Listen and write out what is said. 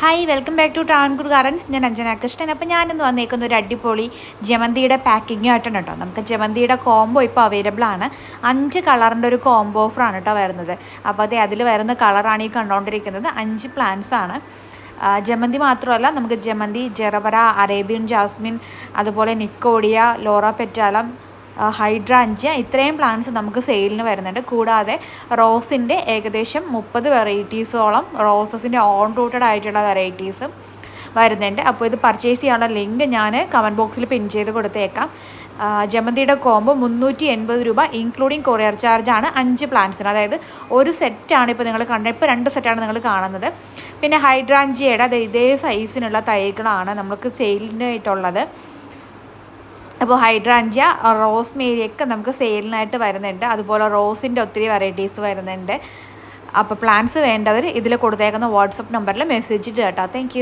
Hi welcome back to ടാൻകൂർ gardens ഞാൻ അഞ്ജന കൃഷ്ണൻ. അപ്പോൾ ഞാനിന്ന് വന്നേക്കുന്ന ഒരു അടിപൊളി ജമന്തിയുടെ പാക്കിങ്ങും ആയിട്ടാണ് കേട്ടോ. നമുക്ക് ജമന്തിയുടെ കോംബോ ഇപ്പോൾ അവൈലബിൾ ആണ്. അഞ്ച് കളറിന്റെ ഒരു കോംബോ ഓഫറാണ് കേട്ടോ വരുന്നത്. അപ്പോൾ അതെ അതിൽ വരുന്ന കളറാണ് ഈ കണ്ടുകൊണ്ടിരിക്കുന്നത് അഞ്ച് പ്ലാന്റ്സ് ആണ്. ജമന്തി മാത്രമല്ല നമുക്ക് ജമന്തി ജെറബറ അറേബ്യൻ ജാസ്മിൻ അതുപോലെ നിക്കോഡിയ ലോറ പെറ്റാലം ഹൈഡ്രാഞ്ചിയ ഇത്രയും പ്ലാന്റ്സ് നമുക്ക് സെയിലിന് വരുന്നുണ്ട്. കൂടാതെ റോസിന്റെ ഏകദേശം മുപ്പത് വെറൈറ്റീസോളം റോസസിന്റെ ഓൺ റൂട്ടഡ് ആയിട്ടുള്ള വെറൈറ്റീസും വരുന്നുണ്ട്. അപ്പോൾ ഇത് പർച്ചേസ് ചെയ്യാനുള്ള ലിങ്ക് ഞാൻ കമന്റ് ബോക്സിൽ പിൻ ചെയ്ത് കൊടുത്തേക്കാം. ജമന്തിയുടെ കോംബോ മുന്നൂറ്റി എൺപത് രൂപ ഇൻക്ലൂഡിങ് കൊറിയർ ചാർജാണ് അഞ്ച് പ്ലാന്റ്സിന് അതായത് ഒരു സെറ്റാണ് ഇപ്പോൾ നിങ്ങൾ കണ്ടത്. ഇപ്പോൾ രണ്ട് സെറ്റാണ് നിങ്ങൾ കാണുന്നത്. പിന്നെ ഹൈഡ്രാഞ്ചിയയുടെ അത് ഇതേ സൈസിനുള്ള തൈകളാണ് നമുക്ക് സെയിലിനായിട്ടുള്ളത് അപ്പോൾ ഹൈഡ്രാഞ്ച റോസ് മേരിയൊക്കെ നമുക്ക് സെയിലിനായിട്ട് വരുന്നുണ്ട്. അതുപോലെ റോസിന്റെ ഒത്തിരി വെറൈറ്റീസ് വരുന്നുണ്ട്. അപ്പോൾ പ്ലാൻസ് വേണ്ടവർ ഇതിൽ കൊടുത്തേക്കുന്ന വാട്സപ്പ് നമ്പറിൽ മെസ്സേജ് ഇട്ട് കേട്ടോ. താങ്ക്